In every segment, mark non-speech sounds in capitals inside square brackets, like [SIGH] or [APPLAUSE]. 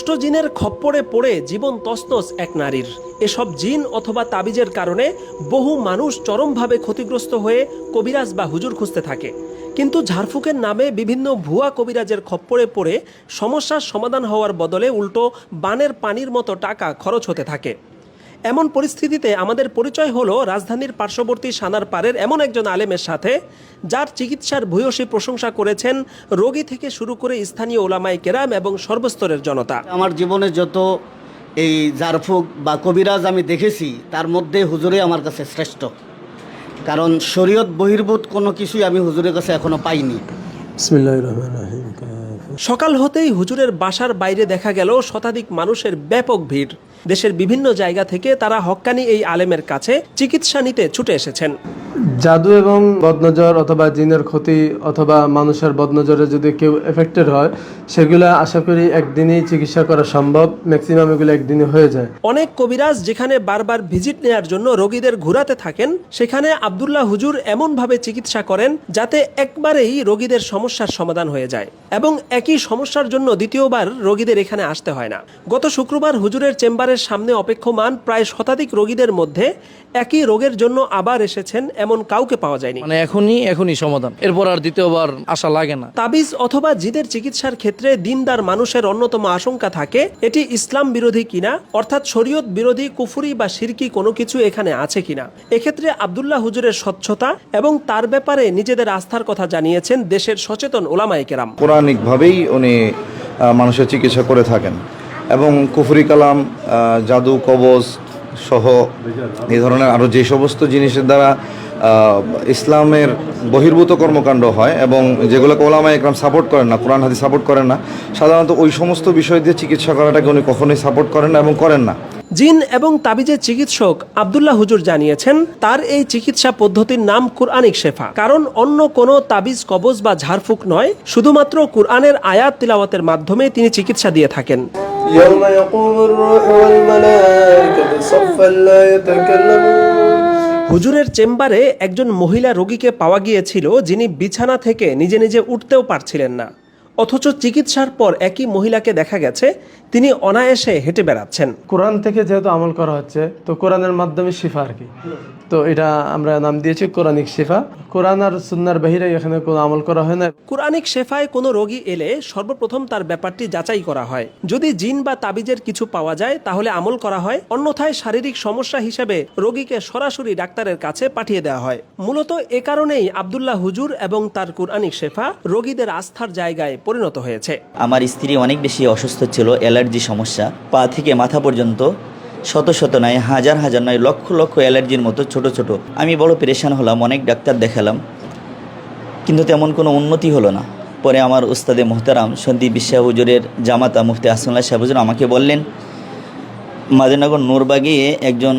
দুষ্ট জিনের খপ্পরে পড়ে জীবন তসনস এক নারীর। এসব জিন অথবা তাবিজের কারণে বহু মানুষ চরমভাবে ক্ষতিগ্রস্ত হয়ে কবিরাজ বা হুজুর খুঁজতে থাকে। কিন্তু ঝাড়ফুকের নামে বিভিন্ন ভুয়া কবিরাজের খপ্পরে পড়ে সমস্যার সমাধান হওয়ার বদলে উল্টো বানের পানির মতো টাকা খরচ হতে থাকে। এমন পরিস্থিতিতে আমাদের পরিচয় হলো রাজধানীর পার্শ্ববর্তী সানার পাড়ের এমন একজন আলেমের সাথে, যার চিকিৎসার ভূয়সী প্রশংসা করেছেন রোগী থেকে শুরু করে স্থানীয় ওলামাই কেরাম এবং সর্বস্তরের জনতা। আমার জীবনে যত এই জারফুক বা কবিরাজ আমি দেখেছি, তার মধ্যে হুজুরে আমার কাছে শ্রেষ্ঠ। কারণ শরীয়ত বহির্ভূত কোনো কিছুই আমি হুজুরের কাছে এখনও পাইনি। সকাল হতেই হুজুরের বাসার বাইরে দেখা গেল শতাধিক মানুষের ব্যাপক ভিড়। দেশের বিভিন্ন জায়গা থেকে তারা হক্কানি এই আলেমের কাছে চিকিৎসা নিতে ছুটে এসেছেন। জাদু এবং বদনজর অথবা জিনের ক্ষতি অথবা মানুষের বদনজরে যদি কেউ এফেক্টেড হয়, সেগুলো আশা করি একদিনই চিকিৎসা করা সম্ভব। ম্যাক্সিমাম এগুলো একদিনে হয়ে যায়। অনেক কবিরাজ যেখানে বারবার ভিজিট নেয়ার জন্য রোগীদের ঘুরাতে থাকেন, সেখানে আব্দুল্লাহ হুজুর এমনভাবে চিকিৎসা করেন যাতে একবারেই রোগীদের সমস্যার সমাধান হয়ে যায় এবং একই সমস্যার জন্য দ্বিতীয়বার রোগীদের এখানে আসতে হয় না। গত শুক্রবার হুজুরের চেম্বারের সামনে অপেক্ষমান প্রায় শতাধিক রোগীদের মধ্যে একই রোগের জন্য আবার এসেছেন এমন কাউকে পাওয়া যায়নি। মানে এখনই এখনই সমাধান। এরপর আর দ্বিতীয়বার আশা লাগে না। তাবিজ অথবা জিদের চিকিৎসার ক্ষেত্রে দিনদার মানুষের অন্যতম আশঙ্কা থাকে এটি ইসলাম বিরোধী কিনা অর্থাৎ শরীয়ত বিরোধী কুফুরি বা শিরকি কোনো কিছু এখানে আছে কিনা। এক্ষেত্রে আবদুল্লাহ হুজুরের স্বচ্ছতা এবং তার ব্যাপারে নিজেদের আস্থার কথা জানিয়েছেন দেশের সচেতন ওলামায়ে কেরাম। পৌরাণিকভাবেই উনি মানুষের চিকিৎসা করে থাকেন। এবং কুফরি কালাম আহ, জাদু কবজ সহ এই ধরনের আরও যে সমস্ত জিনিসের দ্বারা ইসলামের বহির্ভূত কর্মকাণ্ড হয় এবং যেগুলোকে ওলামা একরাম সাপোর্ট করেন না কোরআন হাদি সাপোর্ট করেন না সাধারণত ওই সমস্ত বিষয় দিয়ে চিকিৎসা করাটাকে উনি কখনোই সাপোর্ট করেন না এবং করেন না। জিন এবং তাবিজের চিকিৎসক আব্দুল্লাহ হুজুর জানিয়েছেন তার এই চিকিৎসা পদ্ধতির নাম কুরআনিক শেফা। কারণ অন্য কোনো তাবিজ কবজ বা ঝাড়ফুঁক নয় শুধুমাত্র কুরআনের আয়াত তিলাওয়াতের মাধ্যমে তিনি চিকিৎসা দিয়ে থাকেন। হুজুরের চেম্বারে একজন মহিলা রোগীকে পাওয়া গিয়েছিল যিনি বিছানা থেকে নিজে নিজে উঠতেও পারছিলেন না। অথচ চিকিৎসার পর একই মহিলাকে দেখা গেছে তিনি অনায়াসে হেঁটে বেড়াচ্ছেন। কোরআন থেকে যেহেতু আমল করা হচ্ছে তো কোরআনের মাধ্যমে শিফা আর কি। তো এটা আমরা নাম দিয়েছি কোরআনিক শিফা। কোরআন আর সুন্নার বাহিরে এখানে কোনো আমল করা হয় না। কোরআনিক শেফায় কোনো রোগী এলে সর্বপ্রথম তার ব্যাপারটি যাচাই করা হয়। যদি জিন বা তাবিজের কিছু পাওয়া যায় তাহলে আমল করা হয়। অন্যথায় শারীরিক সমস্যা হিসেবে রোগীকে সরাসরি ডাক্তারের কাছে পাঠিয়ে দেওয়া হয়। মূলত এ কারণেই আব্দুল্লাহ হুজুর এবং তার কোরআনিক শেফা রোগীদের আস্থার জায়গায় পরিণত হয়েছে। আমার স্ত্রী অনেক বেশি অসুস্থ ছিল, অ্যালার্জি সমস্যা। পা থেকে মাথা পর্যন্ত শত শত নয়, হাজার হাজার নয়, লক্ষ লক্ষ অ্যালার্জির মতো ছোট ছোট। আমি বড় পেরেশান হলাম, অনেক ডাক্তার দেখালাম। কিন্তু তেমন কোনো উন্নতি হলো না। পরে আমার উস্তাদে মোহতারাম সন্দীপ বিশ্বা হুজুরের জামাতা মুফতি আসমাল্লাহ সাহেব হুজুর আমাকে বললেন মাদিনগর নূরবাগে একজন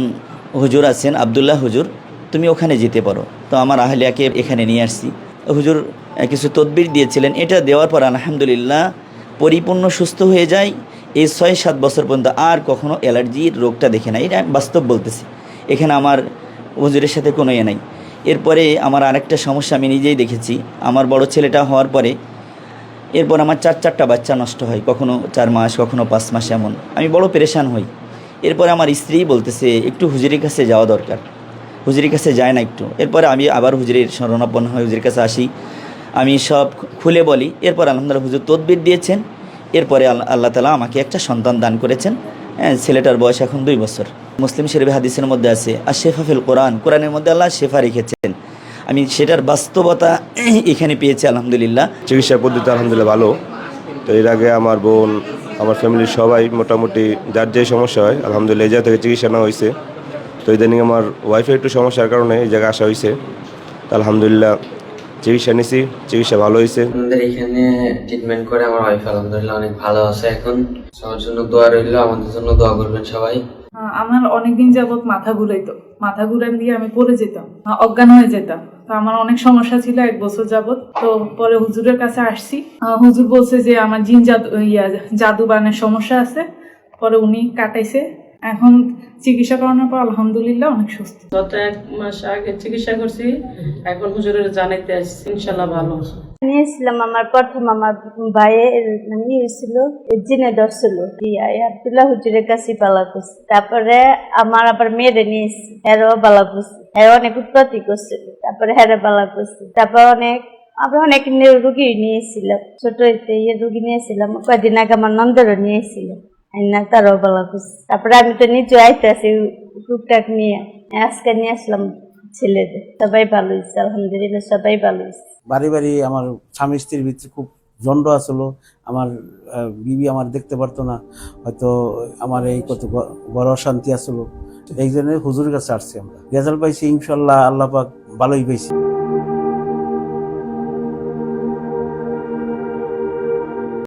হুজুর আছেন, আবদুল্লাহ হুজুর, তুমি ওখানে যেতে পারো। তো আমার আহলিয়াকে এখানে নিয়ে আসছি। হুজুর কিছু তদবির দিয়েছিলেন। এটা দেওয়ার পর আলহামদুলিল্লাহ পরিপূর্ণ সুস্থ হয়ে যায়। এই ছয় সাত বছর পর্যন্ত আর কখনো অ্যালার্জির রোগটা দেখে নাই এটা বাস্তব বলতেছি। এখানে আমার হুজুরের সাথে কোনো ইয়ে নাই। এরপরে আমার আরেকটা সমস্যা আমি নিজেই দেখেছি। আমার বড় ছেলেটা হওয়ার পরে এরপর আমার চার, চারটা বাচ্চা নষ্ট হয়। কখনো চার মাস, কখনো পাঁচ মাস এমন। আমি বড় পেরেশান হই। এরপরে আমার স্ত্রী বলতেছে, একটু হুজুরের কাছে যাওয়া দরকার। হুজুরের কাছে যায় না একটু। এরপরে আমি আবার হুজুরের শরণাপন্ন হয়ে হুজুরের কাছে আসি। আমি সব খুলে বলি। এরপর আলহামদুলিল্লাহ হুজুর তদবির দিয়েছেন। এরপরে আল্লাহ তালা আমাকে একটা সন্তান দান করেছেন। হ্যাঁ ছেলেটার বয়স এখন দুই বছর। মুসলিম শরীফ হাদিসের মধ্যে আছে আর শেফাফিল কোরআন। কোরআনের মধ্যে আল্লাহ শেফা রেখেছেন। আমি সেটার বাস্তবতা [CLEARS THROAT] এখানে পেয়েছি, আলহামদুলিল্লাহ। চিকিৎসা পদ্ধতি আলহামদুলিল্লাহ ভালো। তো এর আগে আমার বোন, আমার ফ্যামিলির সবাই মোটামুটি, যার যে সমস্যা হয়, আলহামদুলিল্লাহ জায়গা থেকে চিকিৎসা নেওয়া হয়েছে। তো ইদানিং আমার ওয়াইফের একটু সমস্যার কারণে এই জায়গায় আসা হয়েছে তো আলহামদুলিল্লাহ চিকিৎসা নিছি চিকিৎসা ভালো হয়েছে আমাদের এখানে ট্রিটমেন্ট করে আমার ওয়াইফ আলহামদুলিল্লাহ অনেক ভালো আছে এখন। সবার জন্য দোয়া রইল আমাদের জন্য দোয়া করবেন সবাই। আহ, আমার অনেকদিন যাবত মাথা ঘুরাইতো। মাথা ঘুরান দিয়ে আমি পড়ে যেতাম অজ্ঞান হয়ে যেতাম। তো আমার অনেক সমস্যা ছিল এক বছর যাবৎ। তো পরে হুজুরের কাছে আসছি। আহ, হুজুর বলছে যে আমার জিন জাদু ইয়া জাদু বানের সমস্যা আছে। পরে উনি কাটাইছে। এখন চিকিৎসা করানোর পর আলহামদুলিল্লাহ অনেক সুস্থ। গত এক মাস আগে চিকিৎসা করছি এখন হুজুরের জানাইতে আসছি ইনশাল্লাহ ভালো নিয়েছিলাম আমার প্রথম আমার ভাইয়ের মানে ইয়ে জিনে ধরছিল আব্দুল্লাহ হুজুরের কাছে পালা করছে। তারপরে আমার আবার মেয়েরে নিয়েছি হেরও পালা করছে হের অনেক উৎপত্তি করছিল তারপরে হেরে পালা করছে। তারপর অনেক আমরা অনেক রুগী নিয়েছিলাম ছোট হইতে ইয়ে রুগী নিয়েছিলাম কয়েকদিন আগে আমার নন্দরও নিয়েছিলাম না তারও করছে তারপরে আমি তো নিজে আইতে আছি টুকটাক নিয়ে। আজকে নিয়ে আসলাম ছেলেদের। সবাই ভালো হয়েছে আলহামদুলিল্লাহ সবাই ভালো হয়েছে বাড়ি বাড়ি আমার স্বামী স্ত্রীর ভিতরে খুব জন্ড আসলো আমার বিবি আমার দেখতে পারতো না। হয়তো আমার এই কত ঘর অশান্তি আসলো এই জন্য হুজুরের কাছে আসছি আমরা। রেজাল্ট পাইছি, ইনশাল্লাহ আল্লাহ পাক ভালোই পাইছি।